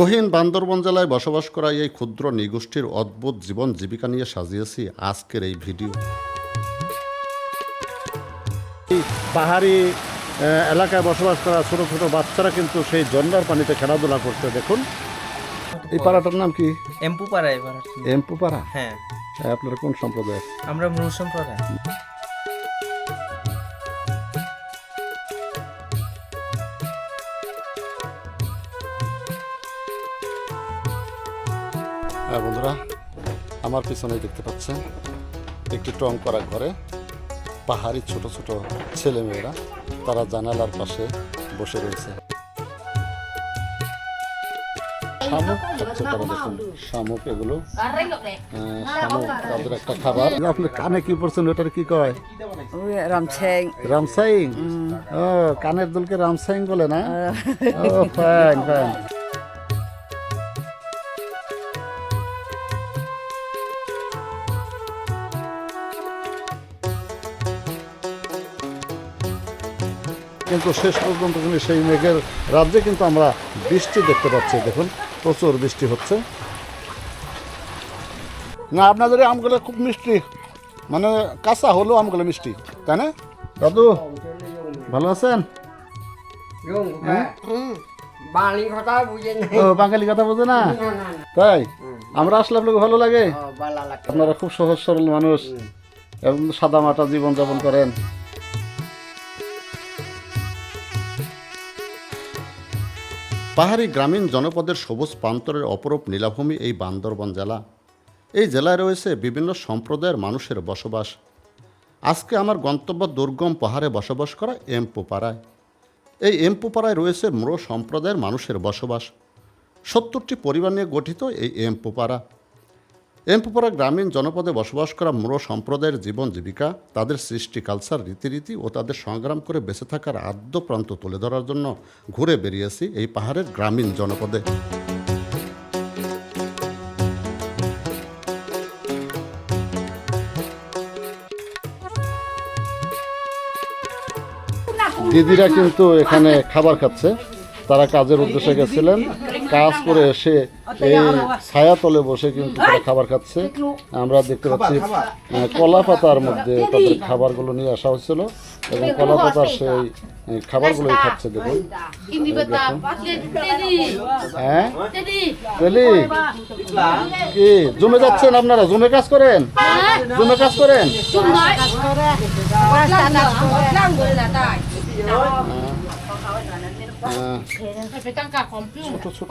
গহীন বান্দরবন জেলায় বসবাস করা এই ক্ষুদ্র নিগোষ্ঠীর অদ্ভুত জীবন জীবিকা নিয়ে সাজিয়েছি আজকের এই ভিডিও। পাহাড়ি এলাকায় বসবাস করা ছোট ছোট বাচ্চারা কিন্তু সেই ঝর্ণার পানিতে খেলাধুলা করতে দেখুন। এই পাড়াটার নাম কি? এম্পু পাড়া এবার আর এমপু পাড়া? হ্যাঁ। হ্যাঁ, আপনারা কোন সম্প্রদায় আমরা মূল সম্প্রদায়। হ্যাঁ বন্ধুরা আমার পিছনে দেখতে পাচ্ছেন একটি টং করা ঘরে পাহাড়ি ছোট ছোট ছেলে মেয়েরা তারা জানালার পাশে বসে রয়েছে। শামুক খাচ্ছে তারা দেখুন শামুক এগুলো আহ, শামুক তাদের একটা খাবার। আপনি কানে কি পড়ছেন ওটার কি কয়? রামসাইং ও কানের দুলকে রামসাইং বলে না? ও কিন্তু শেষ পর্যন্ত কিন্তু সেই মেঘের রাজ্যে কিন্তু আমরা বৃষ্টি দেখতে পাচ্ছি। দেখুন প্রচুর বৃষ্টি হচ্ছে। না আপনাদের আমগুলো খুব মিষ্টি। মানে কাঁচা হলেও আমগুলো মিষ্টি তাই না? দাদু ভালো আছেন? বাঙালি কথা বুঝে ও বাঙালি কথা বোঝে না? তাই? আমরা আসলে আপনাকে ভালো লাগে? লাগে। আপনারা খুব সহজ সরল মানুষ। এবং সাদা মাটা জীবন যাপন করেন। পাহাড়ি গ্রামীণ জনপদের সবুজ প্রান্তরের অপরূপ নীলাভূমি এই বান্দরবন জেলা। এই জেলায় রয়েছে বিভিন্ন সম্প্রদায়ের মানুষের বসবাস। আজকে আমার গন্তব্য দুর্গম পাহাড়ে বসবাস করা এমপুপাড়ায়। এই এমপুপাড়ায় রয়েছে ম্রো সম্প্রদায়ের মানুষের বসবাস। সত্তরটি পরিবার নিয়ে গঠিত এই এমপো পাড়া এমপুপাড়া গ্রামীণ জনপদে বসবাস করা মূল সম্প্রদায়ের জীবন জীবিকা, তাদের সৃষ্টি কালচার রীতিরীতি ও তাদের সংগ্রাম করে বেঁচে থাকার আদ্য প্রান্ত তুলে ধরার জন্য ঘুরে বেরিয়েছি এই পাহাড়ের গ্রামীণ জনপদে। দিদিরা কিন্তু এখানে খাবার খাচ্ছে। তারা কাজের উদ্দেশ্যে গেছিলেন। কাজ করে এসে এই ছায়া তলে বসে কিন্তু তারা খাবার খাচ্ছে। আমরা দেখতে পাচ্ছি কলা পাতার মধ্যে তাদের খাবারগুলো নিয়ে আসা হয়েছিল এবং কলা পাতার সেই খাবারগুলোই খাচ্ছে দেখুন. হ্যাঁ? কি? জমে যাচ্ছেন আপনারা? জমে কাজ করেন? জমে কাজ করেন? ছোট ছোট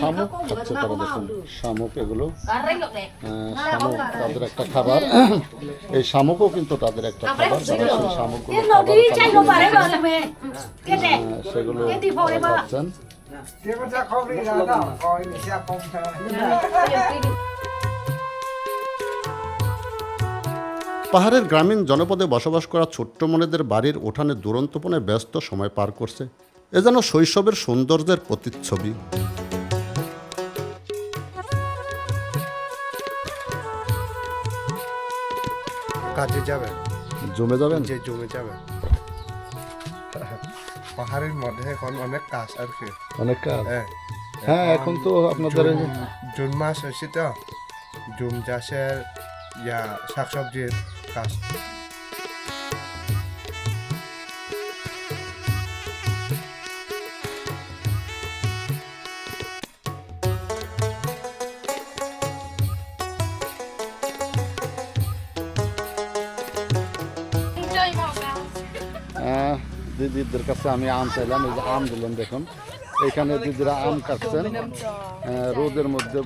শামুক খাচ্ছে তারা দেখুন শামুক। এগুলো শামুক তাদের একটা খাবার। এই শামুকও কিন্তু তাদের একটা খাবার। তারা সেই শামুকগুলো খাবার সেগুলো খাচ্ছেন পাহাড়ের গ্রামীণ জনপদে বসবাস করা ছোট্ট মনেদের বাড়ির উঠানে দুরন্তপনে ব্যস্ত সময় পার করছে। এ যেন শৈশবের সৌন্দর্যের প্রতিচ্ছবি। কাজে যাবেন। জমে যাবেন? যে জমে যাবেন। পাহাড়ের মধ্যে এখন অনেক কাজ আর কি। অনেক কাজ? হ্যাঁ। হ্যাঁ এখন তো আপনাদের জুন মাস হয়েছে তো। জুম চাষের ইয়া শাকসবজির কাজ Enjoy mau kak. আহ, দিদিদের কাছে আমি আম চাইলাম এই যে আম দিলেন দেখুন এখানে দিদিরা আম কাটছেন আহ, রোদের মধ্যে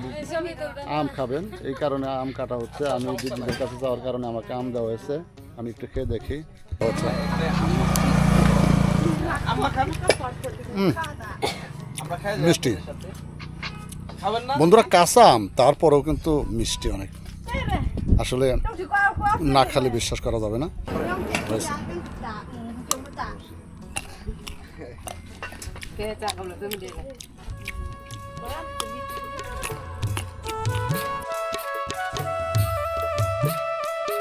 আম খাবেন। এই কারণে আম কাটা হচ্ছে। আমি দিদিদের কাছে যাওয়ার কারণে আমাকে আম দেওয়া হয়েছে। আমি একটু খেয়ে দেখি। আচ্ছা। মিষ্টি। বন্ধুরা কাঁচা আম তারপরেও কিন্তু মিষ্টি অনেক। আসলে না খালে বিশ্বাস করা যাবে না। হয়েছে।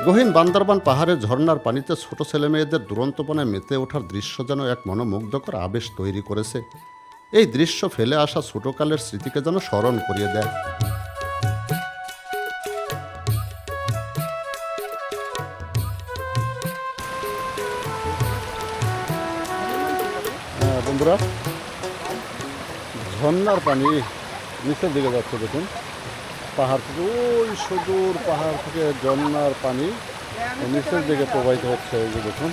গহীন বান্দরবান পাহাড়ের ঝর্ণার পানিতে ছোট ছেলেমেয়েদের দুরন্তপনায় মেতে ওঠার দৃশ্য যেন এক মনোমুগ্ধকর আবেশ তৈরি করেছে। এই দৃশ্য ফেলে আসা ছোটকালের স্মৃতিকে যেন স্মরণ করিয়ে দেয়। হ্যাঁ, বন্ধুরা ঝর্ণার পানি নিচের দিকে যাচ্ছে দেখুন। পাহাড় থেকে, ওই সুদূর পাহাড় থেকে ঝর্ণার পানি। নিচের দিকে প্রবাহিত হচ্ছে এই যে দেখুন।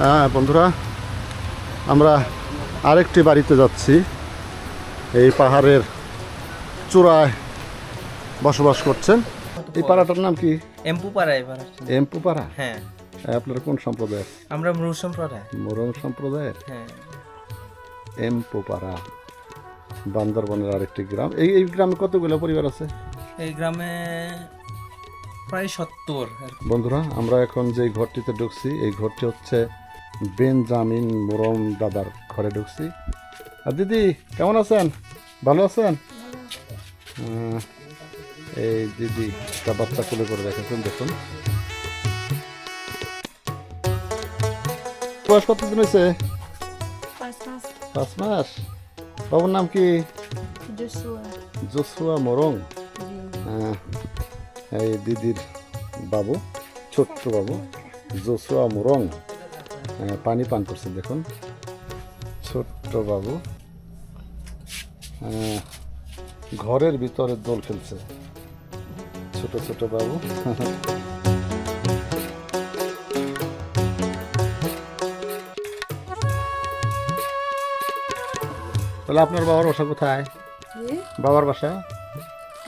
হ্যাঁ বন্ধুরা, আমরা আরেকটি বাড়িতে যাচ্ছি। এই পাহাড়ের চূড়ায় বসবাস করছেন? এই পাড়াটার নাম কি? এম্পু পাড়া এবার আসছি। এমপু পাড়া হ্যাঁ আপনারা কোন সম্প্রদায়ের? আমরা মৃউ সম্প্রদায়। মোরং সম্প্রদায়ের? হ্যাঁ। এমপু পাড়া বান্দরবনের আরেকটি গ্রাম। এই এই গ্রামে কতগুলো পরিবার আছে? এই গ্রামে প্রায় সত্তর। বন্ধুরা আমরা এখন যে ঘরটিতে ঢুকছি এই ঘরটি হচ্ছে বেনজামিন মোরম দাদার ঘরে ঢুকছি। আর দিদি কেমন আছেন? ভালো আছেন? এই দিদি একটা বাচ্চা কোলে করে রেখেছেন দেখুন। বয়স কতদিন হয়েছে? পাঁচ মাস। বাবুর নাম কি? জুসুয়া। মোরং। আহ, এই দিদির বাবু ছোট্ট বাবু জোসুয়া মোরং। পানি পান করছে দেখুন। ছোট্ট বাবু। আহ, ঘরের ভিতরে দোল খেলছে। ছোট ছোট বাবু তাহলে আপনার বাবার বাসা কোথায়? বাবার বাসা?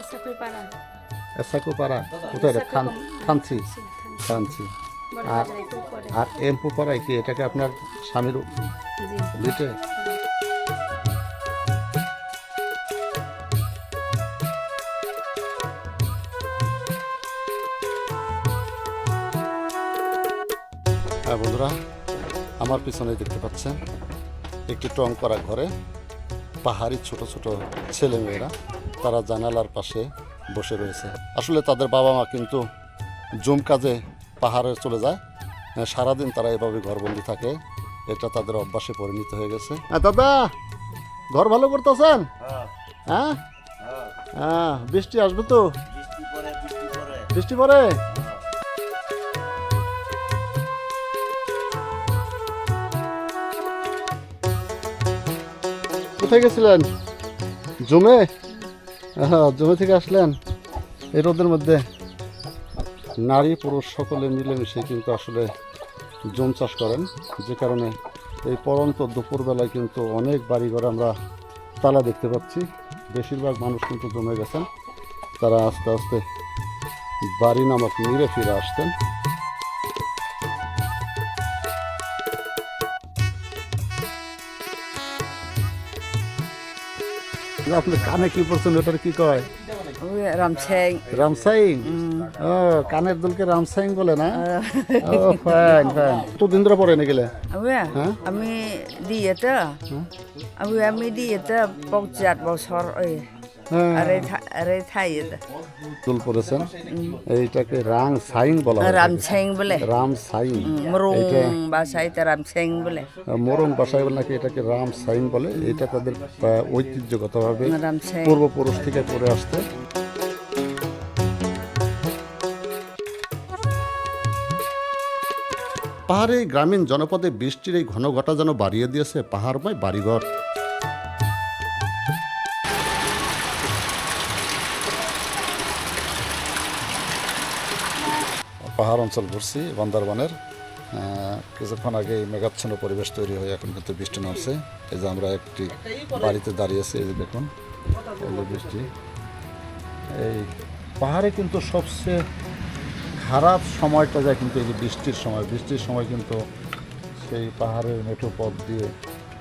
এসা কই পারা এসাকু পাড়া কোথায় এটা? থান থানছি থানছি আর আর এমপু পাড়ায় কি? এটাকে আপনার স্বামীর জি। ভিটে আমার পিছনে দেখতে পাচ্ছেন একটি টং করা ঘরে পাহাড়ি ছোট ছোট ছেলে মেয়েরা তারা জানালার পাশে বসে রয়েছে। আসলে তাদের বাবা মা কিন্তু জুম কাজে পাহাড়ে চলে যায়। হ্যাঁ, সারাদিন তারা এভাবে ঘরবন্দি থাকে। এটা তাদের অভ্যাসে পরিণত হয়ে গেছে। হ্যাঁ দাদা ঘর ভালো করতেছেন? হ্যাঁ। হ্যাঁ? বৃষ্টি আসবে তো? বৃষ্টি পরে কোথায় গেছিলেন? জমে? হ্যাঁ জমে থেকে আসলেন? এই রোদের মধ্যে নারী পুরুষ সকলে মিলেমিশে কিন্তু আসলে জম চাষ করেন। যে কারণে এই পরন্ত দুপুরবেলায় কিন্তু অনেক বাড়িঘর আমরা তালা দেখতে পাচ্ছি। বেশিরভাগ মানুষ কিন্তু জমে গেছেন। তারা আস্তে আস্তে বাড়ি নামক নিরে ফিরে আসতেন। আপনি কানে কি পড়ছেন ওটার কি কয়? রামসাইং রামসাইং ও কানের দুলকে রামসাইং বলে না? ও। ফাইন ফাইন কতদিন ধরে পড়ে না গেলে আমি দিয়ে তো আমি আমি দিয়েতে পৌঁছাত বছর ওই হ্যাঁ। আরে দুল পড়েছেন এইটাকে রাং সাইং বলা হয় রাম সাইং মরুং এটা বাসাইতে রামছেং বলে। বলে নাকি এটাকে রাম সাইং বলে? এটা তাদের ঐতিহ্যগতভাবে পূর্বপুরুষ থেকে করে আসতে পাহাড়ে গ্রামীণ জনপদে বৃষ্টির এই ঘন ঘটা যেন বাড়িয়ে দিয়েছে পাহাড়ময় বাড়িঘর। পাহাড় অঞ্চল ঘুরছি, বান্দারবানের। কিছুক্ষণ আগে মেঘাচ্ছন্ন পরিবেশ তৈরি হয়ে এখন কিন্তু বৃষ্টি নামছে। এই যে আমরা একটি বাড়িতে দাঁড়িয়েছি এই যে দেখুন বৃষ্টি। এই পাহাড়ে কিন্তু সবচেয়ে খারাপ সময়টা যায় কিন্তু এই যে বৃষ্টির সময়। বৃষ্টির সময় কিন্তু সেই পাহাড়ের মেঠো পথ দিয়ে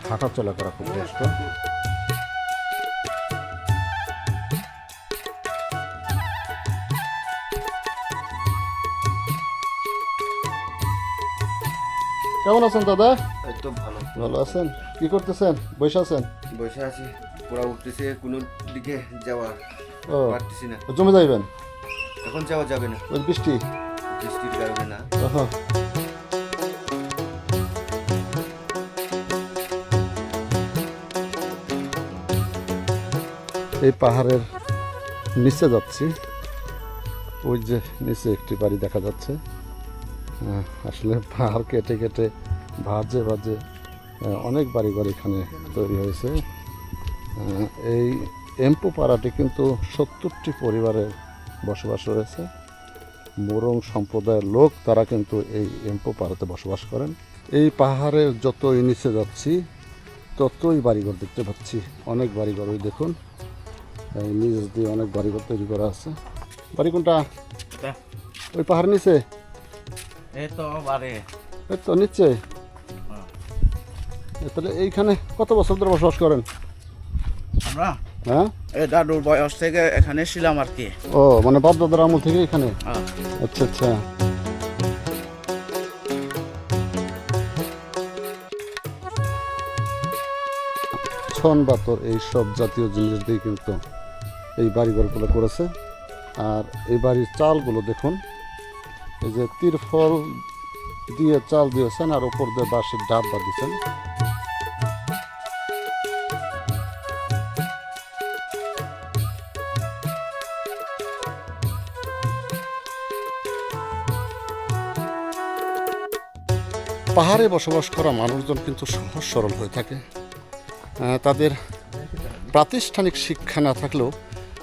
হাঁটা চলা করা খুব কষ্ট কেমন আছেন দাদা? তো ভালো। ভালো আছেন? কি করতেছেন? বসে আছেন? বসে আছি। পড়া উঠতেছে কোনো দিকে যাওয়ার ও। পারতেছি না। জমে যাইবেন? এখন যাওয়া যাবে না। ওই বৃষ্টি? বৃষ্টির কারণে না। এই পাহাড়ের নিচে যাচ্ছি। ওই যে নিচে একটি বাড়ি দেখা যাচ্ছে। আসলে পাহাড় কেটে কেটে ভাজে ভাজে অনেক বাড়িঘর এখানে তৈরি হয়েছে। এই এম্পু পাড়াটি কিন্তু সত্তরটি পরিবারের বসবাস রয়েছে। মোরং সম্প্রদায়ের লোক তারা কিন্তু এই এম্পো পাড়াতে বসবাস করেন। এই পাহাড়ের যতই নিচে যাচ্ছি ততই বাড়িঘর দেখতে পাচ্ছি। অনেক বাড়িঘর ওই দেখুন। এই নিচ দিয়ে অনেক বাড়িঘর তৈরি করা আছে। বাড়ি কোনটা? ওই পাহাড় নিচে? এই তো বারে। এই তো নিচে। তাহলে এইখানে কত বছর ধরে বসবাস করেন? আমরা? হ্যাঁ? এই দাদুর বয়স থেকে এখানে ছিলাম আর কি। ও মানে বাপ দাদার আমল থেকে এখানে? হ্যাঁ। আচ্ছা আচ্ছা। ছন বাতর এই সব জাতীয় জিনিস দিয়ে কিন্তু এই বাড়িঘরগুলো করেছে। আর এই বাড়ির চালগুলো দেখুন। এই যে তিরফল দিয়ে চাল দিয়েছেন আর উপর দিয়ে বাঁশের ডাব্বা দিয়েছেন। পাহাড়ে বসবাস করা মানুষজন কিন্তু সহজ সরল হয়ে থাকে। তাদের প্রাতিষ্ঠানিক শিক্ষা না থাকলেও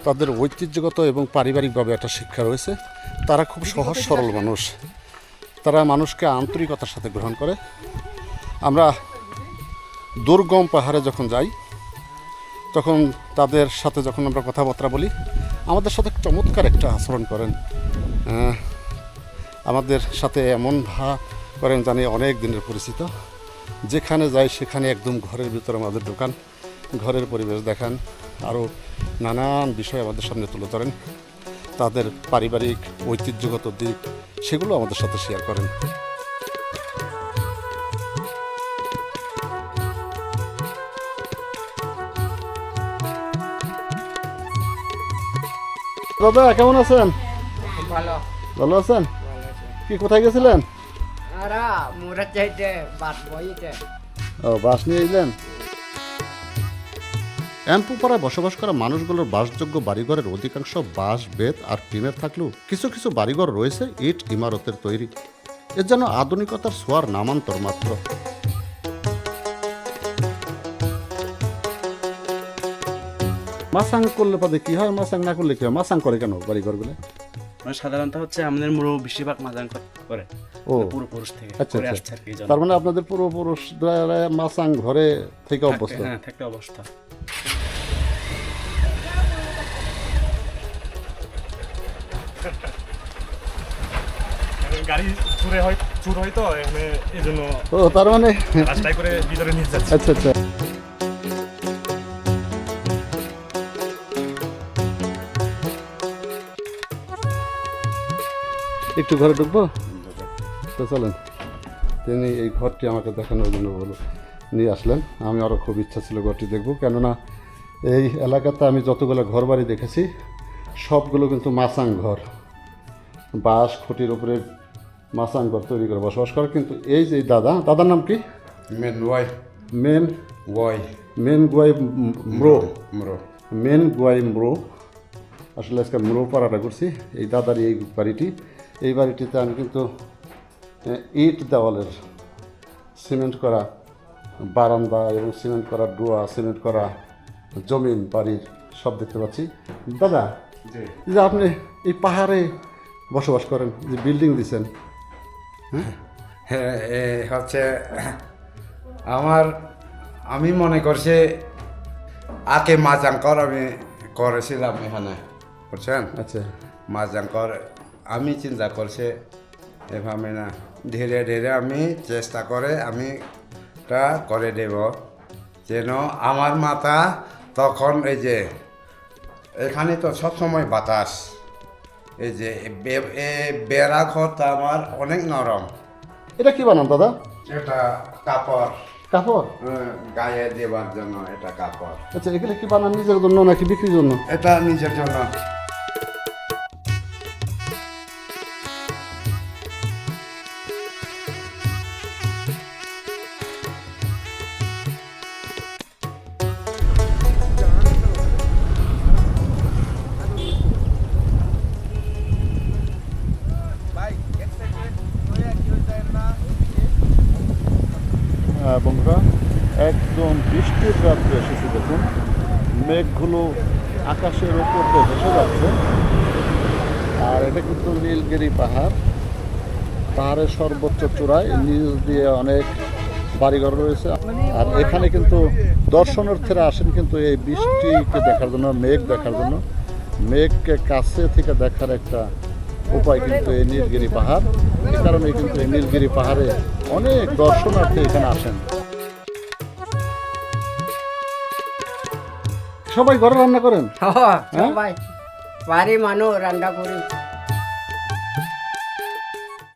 তাদের ঐতিহ্যগত এবং পারিবারিকভাবে একটা শিক্ষা রয়েছে। তারা খুব সহজ সরল মানুষ। তারা মানুষকে আন্তরিকতার সাথে গ্রহণ করে। আমরা দুর্গম পাহাড়ে যখন যাই, তখন তাদের সাথে যখন আমরা কথাবার্তা বলি, আমাদের সাথে চমৎকার একটা আচরণ করেন। আমাদের সাথে এমন ভা করেন জানি অনেক দিনের পরিচিত। যেখানে যাই সেখানে একদম ঘরের ভিতরে আমাদের ঢোকান ঘরের পরিবেশ দেখান, আরও নানান বিষয় আমাদের সামনে তুলে ধরেন। তাদের পারিবারিক ঐতিহ্যগত দিক সেগুলো আমাদের সাথে শেয়ার করেন। দাদা কেমন আছেন? ভালো। ভালো আছেন? কি কোথায় গেছিলেন? আরা মুরা চাইতে বাদ বইতে। ও বাস নিয়ে এলেন? এম্পুপাড়ায় বসবাস করা মানুষগুলোর বাসযোগ্য বাড়িঘরের অধিকাংশ বাঁশ বেত আর টিনের থাকলেও কিছু কিছু বাড়িঘর রয়েছে ইট ইমারতের তৈরি। এর যেন আধুনিকতার ছোঁয়ার নামান্তর মাত্র। মাসাং করলে পাবে কি হয়? মাসাং না করলে কি হয়? মাসাং করে কেন বাড়িঘরগুলো? মানে সাধারণত হচ্ছে আমাদের মুরো বেশিরভাগ মাজান করে। ও। পূর্বপুরুষ থেকে আচ্ছা, আচ্ছা। তার মানে আপনাদের পূর্বপুরুষরা মাসাং ঘরে থেকে থাকতে- অভ্যস্ত? হ্যাঁ থাকতে অবস্থা। গাড়ি চুরে হয় চুর হয় তো এখানে এই জন্য ও তার মানে রাস্তায় করে ভিতরে নিয়ে যাচ্ছে। আচ্ছা আচ্ছা। একটু ঘরে ঢুকবো? তো চলেন। তিনি এই ঘরটি আমাকে দেখানোর জন্য বলো নিয়ে আসলেন। আমি আরও খুব ইচ্ছা ছিল ঘরটি দেখব কেননা এই এলাকাতে আমি যতগুলো ঘর বাড়ি দেখেছি সবগুলো কিন্তু মাসাং ঘর। বাঁশ খুঁটির উপরে মাসাং ঘর তৈরি করে বসবাস করে। কিন্তু এই যে দাদা দাদার নাম কি? মেন ওয়াই। মেন ওয়াই। মেন গুয়াই ম্রো। মরো। মেন গুয়াই ম্রো। আসলে আজকে ম্রো পাড়াটা করছি এই দাদার এই বাড়িটি। এই বাড়িটিতে আমি কিন্তু ইট দেওয়ালের সিমেন্ট করা বারান্দা এবং সিমেন্ট করা ডোয়া সিমেন্ট করা জমিন বাড়ির সব দেখতে পাচ্ছি। দাদা যে আপনি এই পাহাড়ে বসবাস করেন যে বিল্ডিং এ হচ্ছে আমার আমি মনে করছি আগে মাজাঙ্কর আমি করেছিলাম এখানে বুঝছেন? আচ্ছা। মাজাঙ্কর আমি চিন্তা করছি এভাবে না ধীরে ধীরে আমি চেষ্টা করে আমি টা করে দেব যেন আমার মাথা তখন এই যে এখানে তো সবসময় বাতাস। এই যে বেড়া ঘরটা আমার অনেক নরম। এটা কি বানান দাদা? এটা কাপড়। কাপড়? গায়ে দেবার জন্য এটা কাপড়। আচ্ছা এগুলো কি বানান নিজের জন্য নাকি বিক্রির জন্য? এটা নিজের জন্য। মেঘগুলো আকাশের উপর দিয়ে ভেসে যাচ্ছে। আর এটা কিন্তু নীলগিরি পাহাড়। পাহাড়ের সর্বোচ্চ চূড়ায়, নীল দিয়ে অনেক বাড়িঘর রয়েছে। আর এখানে কিন্তু দর্শনার্থীরা আসেন কিন্তু এই বৃষ্টিকে দেখার জন্য, মেঘ দেখার জন্য। মেঘকে কাছে থেকে দেখার একটা উপায় কিন্তু এই নীলগিরি পাহাড়। এই কারণে কিন্তু এই নীলগিরি পাহাড়ে অনেক দর্শনার্থী এখানে আসেন। সবাই ঘরে রান্না করেন? সবাই। বাড়ি মানুষ রান্না করি।